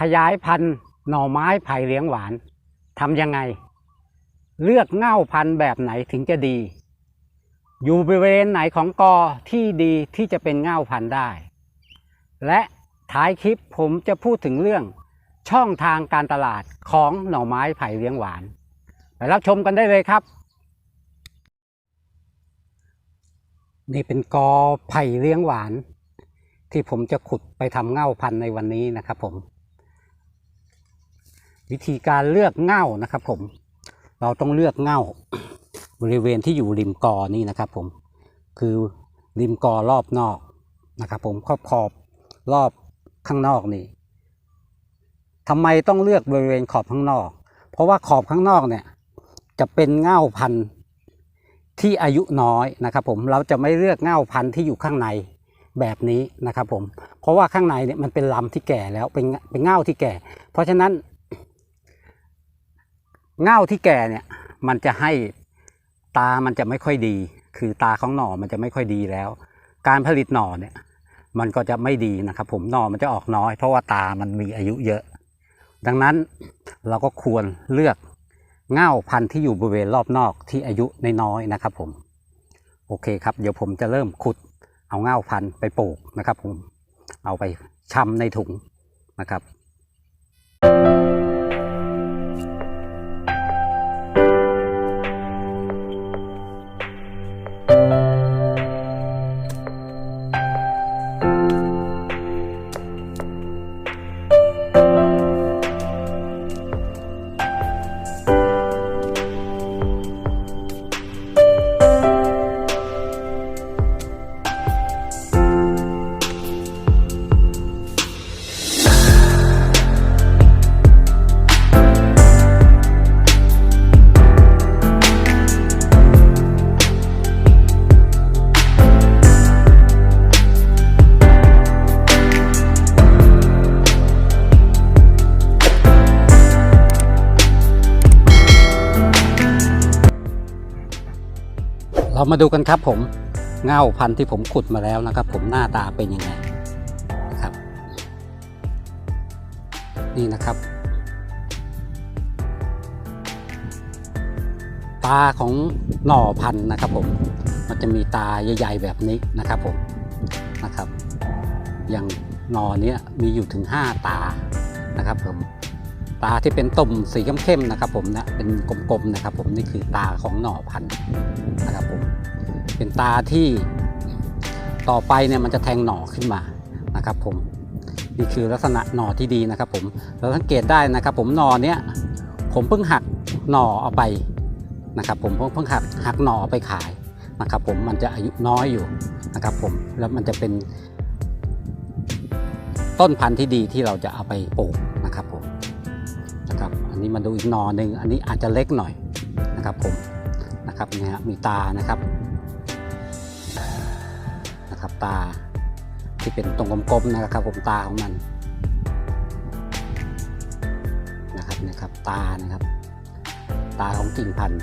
ขยายพันธุ์หน่อไม้ไผ่เลี้ยงหวานทำยังไง เลือกเง่าพันธุ์แบบไหนถึงจะดี อยู่บริเวณไหนของกอที่ดีที่จะเป็นเง่าพันธุ์ได้ และท้ายคลิปผมจะพูดถึงเรื่องช่องทางการตลาดของหน่อไม้ไผ่เลี้ยงหวาน ไปรับชมกันได้เลยครับ นี่เป็นกอไผ่เลี้ยงหวาน ที่ผมจะขุดไปทำเง่าพันธุ์ในวันนี้นะครับผม วิธีการเลือกเง่านะครับผมเราต้องเลือกเง่าบริเวณที่อยู่ริมกอนี่นะครับผมคือริมกอรอบนอกนะครับผมขอบขอบรอบข้างนอกนี่ทำไมต้องเลือกบริเวณขอบข้างนอก เพราะว่าขอบข้างนอกเนี่ยจะเป็นเง่าพันธุ์ที่อายุน้อยนะครับผมเราจะไม่เลือกเง่าพันธุ์ที่อยู่ข้างในแบบนี้นะครับผมเพราะว่าข้างในเนี่ยมันเป็นลำที่แก่แล้วเป็นเป็นเง่าที่แก่ เพราะฉะนั้น เง่าที่แก่เนี่ยมันจะให้ตามันจะไม่ค่อยดี คือตาของหน่อมันจะไม่ค่อยดีแล้ว การผลิตหน่อเนี่ยมันก็จะไม่ดีนะครับ ผมหน่อมันจะออกน้อย เพราะว่าตามันมีอายุเยอะ ดังนั้นเราก็ควรเลือกเง่าพันธุ์ที่อยู่บริเวณรอบนอกที่อายุน้อยๆนะครับ ผม โอเคครับ เดี๋ยวผมจะเริ่มขุดเอาเง่าพันธุ์ไปปลูกนะครับ ผมเอาไปชำในถุงนะครับ เรามาดูกันครับผมเง่าพันธุ์ที่ผมขุดมาแล้วนะครับ ผมหน้าตาเป็นยังไงนะครับ นี่นะครับตาของหน่อพันธุ์นะครับ ผมมันจะมีตาใหญ่ๆแบบนี้นะครับผมนะครับ อย่างหน่อเนี้ยมีอยู่ถึง 5 ตานะครับผม ตาที่เป็นตุ่มสีเข้มๆนะครับ ผมนะเป็นกลมๆนะครับ ผมนี่คือตาของหน่อพันธุ์นะครับผมเป็นตาที่ต่อไปเนี่ยมันจะแทงหน่อขึ้นมานะครับ ผมนี่คือลักษณะหน่อที่ดีนะครับ ผมเราสังเกตได้นะครับ ผมหน่อเนี้ยผมเพิ่งหักหน่อเอาไปนะครับ ผมเพิ่งเพิ่งหักหักหน่อเอาไปขายนะครับ ผมมันจะอายุน้อยอยู่นะครับ ผมแล้วมันจะเป็นต้นพันธุ์ที่ดีที่เราจะเอาไปปลูก นี้มาดูอีกหนอหนึ่งอันนี้อาจจะเล็กหน่อยนะครับผมนะครับเนี่ยฮะมีตานะครับนะครับตาที่เป็นตรงกลมๆนะครับผมตาของมันนะครับนะครับตานะครับ ตาของกิ่งพันธุ์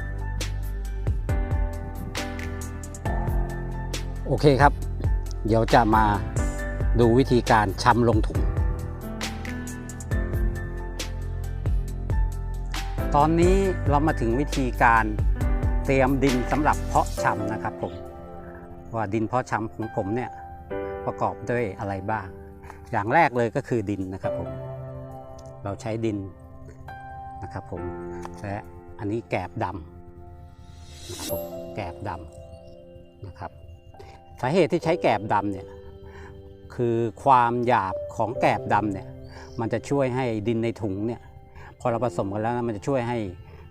โอเคครับ เดี๋ยวจะมาดูวิธีการชำลงถุง ตอนนี้เรามาถึงวิธีการเตรียมดินสำหรับเพาะชำนะครับผมว่าดินเพาะชำของผมเนี่ยประกอบด้วยอะไรบ้าง อย่างแรกเลยก็คือดินนะครับผมเราใช้ดินนะครับผมและอันนี้แกบดำนะครับผมแกบดำนะครับสาเหตุที่ใช้แกบดำเนี่ยคือความหยาบของแกบดำเนี่ยมันจะช่วยให้ดินในถุงเนี่ย พอเราผสมกันแล้วนะมันจะช่วยให้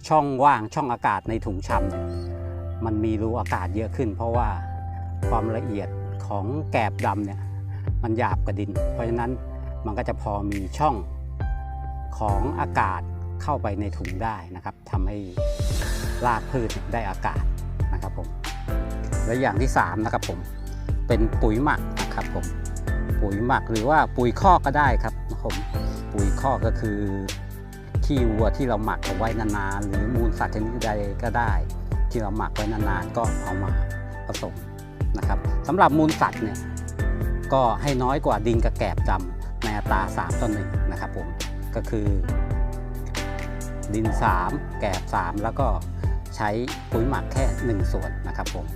ช่องว่างช่องอากาศในถุงชำเนี่ยมันมีรูอากาศเยอะขึ้น เพราะว่าความละเอียดของแกบดำเนี่ยมันหยาบกว่าดิน เพราะฉะนั้นมันก็จะพอมีช่องของอากาศเข้าไปในถุงได้นะครับทำให้รากพืชได้อากาศนะครับผมและอย่างที่สามนะครับผมเป็นปุ๋ยหมักนะครับผมปุ๋ยหมักหรือว่าปุ๋ยคอกก็ได้ครับผมปุ๋ยคอกก็คือ ขี้วัวที่เราหมักเอาไว้นานๆหรือมูลสัตว์ชนิดใดก็ได้ ที่เราหมักไว้นานๆก็เอามาผสมนะครับสำหรับมูลสัตว์เนี่ยก็ให้น้อยกว่าดินกับแกบดำในอัตรา3ต่อ1นะครับผมก็คือดิน 3 แกบ 3 แล้วก็ใช้ปุ๋ยหมักแค่ 1 ส่วนนะครับผม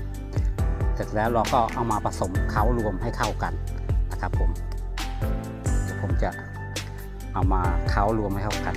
เสร็จแล้วเราก็เอามาผสมเคล้ารวมให้เข้ากันนะครับผมเดี๋ยวผมจะเอามาเคล้ารวมให้เข้ากัน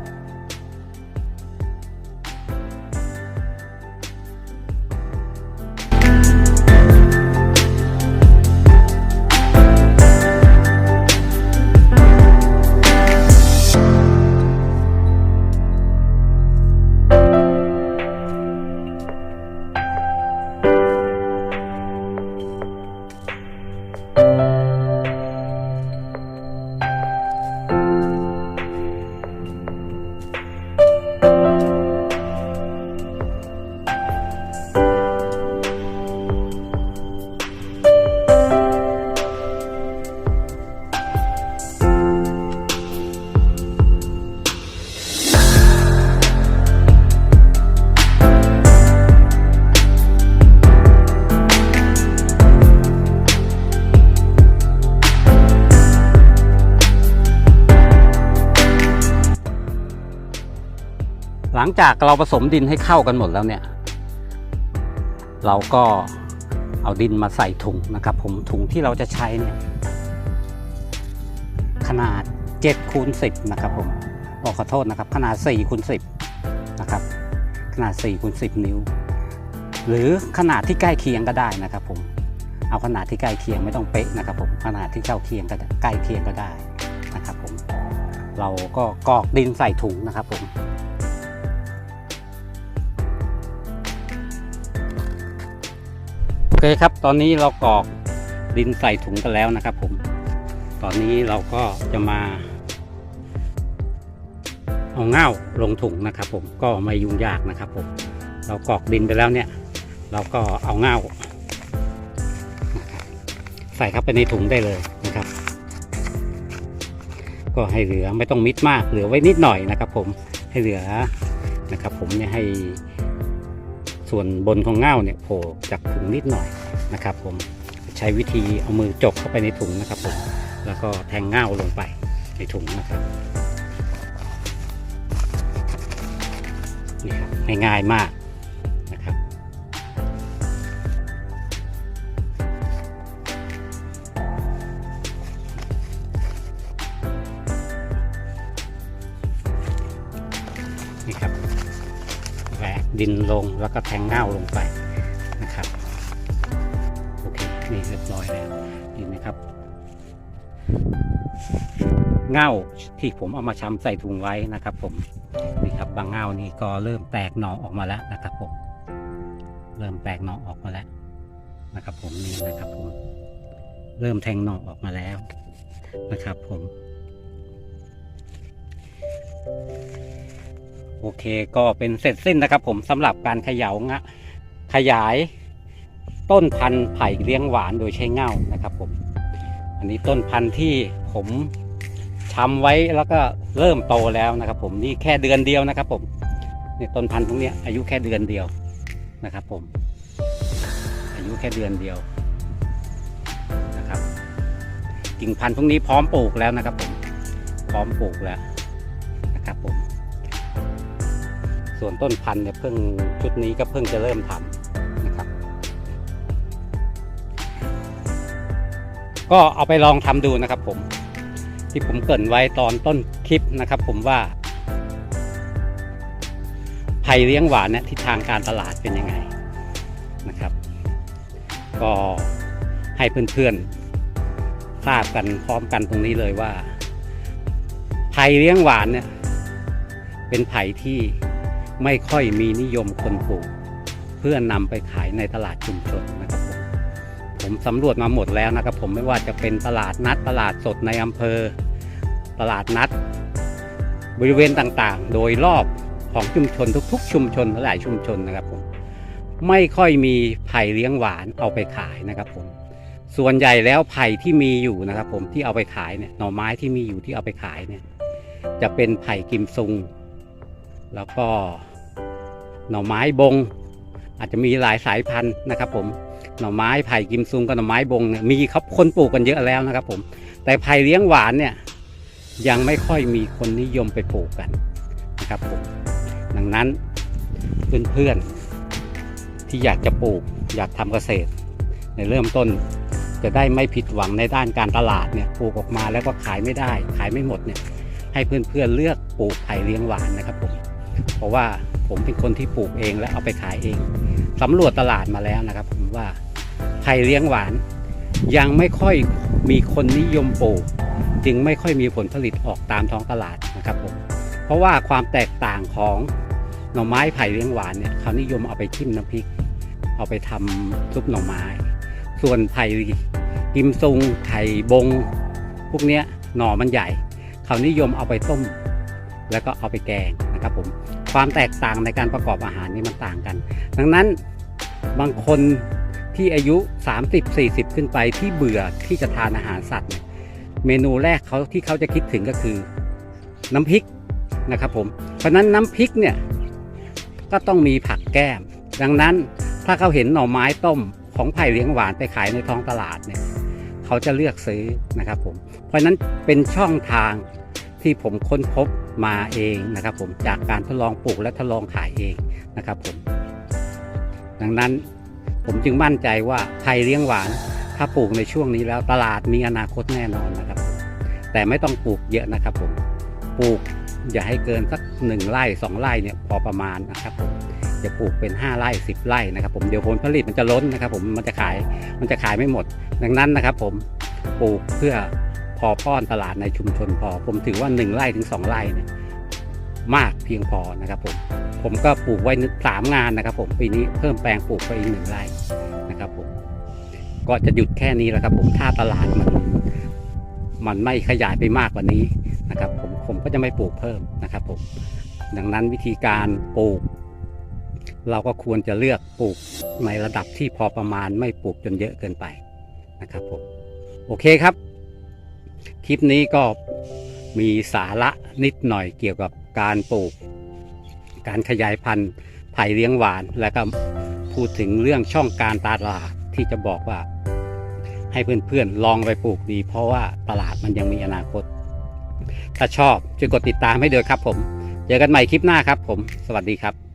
หลังจากเราผสมดินให้เข้ากันหมดแล้วเนี่ย เราก็เอาดินมาใส่ถุงนะครับ ผมถุงที่เราจะใช้เนี่ยขนาด7คูณ10นะครับผมออขอโทษนะครับ ขนาด4คูณ10นะครับขนาด4คูณ10 นิ้ว หรือขนาดที่ใกล้เคียงก็ได้นะครับผมเอาขนาดที่ใกล้เคียงไม่ต้องเป๊ะนะครับผมขนาดที่เจ้าเคียงก็ใกล้เคียงก็ได้นะครับผมเราก็กรอกดินใส่ถุงนะครับผม เคครับ ตอนนี้เรากรอกดินใส่ถุงกันแล้วนะครับผม ตอนนี้เราก็จะมา เอาเง่าลงถุงนะครับ ผมก็ไม่ยุ่งยากนะครับผม เรากรอกดินไปแล้วเนี่ย เราก็เอาเง่าใส่เข้าไปในถุงได้เลยนะครับ ก็ให้เหลือไม่ต้องมิดมากเหลือไว้นิดหน่อยนะครับ ผมให้เหลือนะครับ ผมเนี่ยให้ ส่วนบนของเง่าเนี่ยโผล่จากถุงนิดหน่อยนะครับผมใช้วิธีเอามือจกเข้าไปในถุงนะครับผมแล้วก็แทงเง่าลงไปในถุงนะครับนี่ครับง่ายๆมาก ดินลงแล้วก็แทงเง่าลงไปนะครับโอเคนี่เรียบร้อยแล้วเห็นไหมครับ เง่าที่ผมเอามาชำใส่ถุงไว้นะครับ ผมนี่ครับบางเง่านี่ก็เริ่มแตกหน่อออกมาแล้วนะครับผมเริ่มแตกหน่อออกมาแล้วนะครับ ผมนี่นะครับผมเริ่มแทงหน่อออกมาแล้วนะครับ ผม โอเคก็เป็นเสร็จสิ้นนะครับผมสำหรับการขย่างะขยายต้นพันธุ์ไผ่เลี้ยงหวานโดยใช้เง่านะครับผม อันนี้ต้นพันธุ์ที่ผมชำไว้แล้วก็เริ่มโตแล้วนะครับ ผมนี่แค่เดือนเดียวนะครับ ผมนี่ต้นพันธุ์พวกเนี้อายุแค่เดือนเดียวนะครับ ผม อายุแค่เดือนเดียวนะครับ กิ่งพันธุ์พวกนี้พร้อมปลูกแล้วนะครับ ผมพร้อมปลูกแล้ว ส่วนต้นพันธุ์เนี่ยเพิ่งชุดนี้ก็เพิ่งจะเริ่มทำนะครับ ก็เอาไปลองทำดูนะครับผมที่ผมเกรินไว้ตอนต้นคลิปนะครับ ผมว่าไผ่เลี้ยงหวานเนี่ยทิศทางการตลาดเป็นยังไงนะครับ ก็ให้เพื่อนๆทราบกันพร้อมกันตรงนี้เลยว่าไผ่เลี้ยงหวานเนี่ยเป็นไผ่ที่ ไม่ค่อยมีนิยมคนปลูก เพื่อนำไปขายในตลาดชุมชนนะครับผมผมสำรวจมาหมดแล้วนะครับ ผมไม่ว่าจะเป็นตลาดนัดตลาดสดในอำเภอ ตลาดนัด บริเวณต่างๆ โดยรอบของชุมชนทุก ๆ ชุมชนหลายชุมชนนะครับผมไม่ค่อยมีไผ่เลี้ยงหวานเอาไปขายนะครับผมส่วนใหญ่แล้วไผ่ที่มีอยู่นะครับ ผมที่เอาไปขายเนี่ยหน่อไม้ที่มีอยู่ที่เอาไปขายเนี่ยจะเป็นไผ่กิมซุง แล้วก็ หน่อไม้บง อาจจะมีหลายสายพันธุ์นะครับ ผมหน่อไม้ไผ่กิมซุงกับหน่อไม้บงเนี่ยมีครับคนปลูกกันเยอะแล้วนะครับ ผม แต่ไผ่เลี้ยงหวานเนี่ยยังไม่ค่อยมีคนนิยมไปปลูกกันนะครับผมดังนั้นเพื่อนๆที่อยากจะปลูกอยากทำเกษตร ในเริ่มต้นจะได้ไม่ผิดหวังในด้านการตลาดเนี่ยปลูกออกมาแล้วก็ขายไม่ได้ ขายไม่หมดเนี่ยให้เพื่อนๆเลือกปลูกไผ่เลี้ยงหวานนะครับผมเพราะว่า ผมเป็นคนที่ปลูกเองและเอาไปขายเองสำรวจตลาดมาแล้วนะครับ ผมว่าไผ่เลี้ยงหวาน ยังไม่ค่อยมีคนนิยมปลูก จึงไม่ค่อยมีผลผลิตออกตามท้องตลาดนะครับผมเพราะว่าความแตกต่างของหน่อไม้ไผ่เลี้ยงหวานเนี่ยเขานิยมเอาไปจิ้มน้ำพริก เอาไปทำซุปหน่อไม้ ส่วนไผ่กิมซุงไผ่บง พวกเนี้ยหน่อมันใหญ่ เขานิยมเอาไปต้ม แล้วก็เอาไปแกงนะครับผม ความแตกต่างในการประกอบอาหารนี่มันต่างกัน ดังนั้นบางคนที่อายุ 30-40 ขึ้นไปที่เบื่อที่จะทานอาหารสัตว์เนี่ยเมนูแรกเขาที่เขาจะคิดถึงก็คือน้ำพริกนะครับผมเพราะนั้นน้ำพริกเนี่ยก็ต้องมีผักแก้ม ดังนั้นถ้าเขาเห็นหน่อไม้ต้มของไผ่เลี้ยงหวานไปขายในท้องตลาดเนี่ยเขาจะเลือกซื้อนะครับผมเพราะนั้นเป็นช่องทาง ที่ผมค้นพบมาเองนะครับ ผมจากการทดลองปลูกและทดลองขายเองนะครับผมดังนั้นผมจึงมั่นใจว่าไผ่เลี้ยงหวาน ถ้าปลูกในช่วงนี้แล้วตลาดมีอนาคตแน่นอนนะครับ แต่ไม่ต้องปลูกเยอะนะครับผมปลูกอย่าให้เกินสักหนึ่งไร่สองไร่เนี่ยพอประมาณนะครับผมอย่าปลูกเป็น 5ไร่10 ไร่นะครับผมเดี๋ยวผลผลิตมันจะล้นนะครับ ผมมันจะขายมันจะขายไม่หมด ดังนั้นนะครับ ผมปลูกเพื่อ อป้อนตลาดในชุมชนพอ ผมถือว่า 1ไร่ถึง 2 ไร่เนี่ยมากเพียงพอนะครับผมผมก็ปลูกไว้สามงานนะครับ ผมปีนี้เพิ่มแปลงปลูกไปอีกหนึ่งไร่นะครับผมก็จะหยุดแค่นี้แหละครับ ผมถ้าตลาดมันมันไม่ขยายไปมากกว่านี้นะครับ ผมผมก็จะไม่ปลูกเพิ่มนะครับผมดังนั้นวิธีการปลูก เราก็ควรจะเลือกปลูกในระดับที่พอประมาณไม่ปลูกจนเยอะเกินไปนะครับผมโอเคครับ คลิปนี้ก็มีสาระนิดหน่อยเกี่ยวกับการปลูก การขยายพันธุ์ไผ่เลี้ยงหวาน และก็พูดถึงเรื่องช่องการตลาดที่จะบอกว่า ให้เพื่อนๆลองไปปลูกดี เพราะว่าตลาดมันยังมีอนาคต ถ้าชอบช่วยกดติดตามให้ด้วยครับผม เจอกันใหม่คลิปหน้าครับผม สวัสดีครับ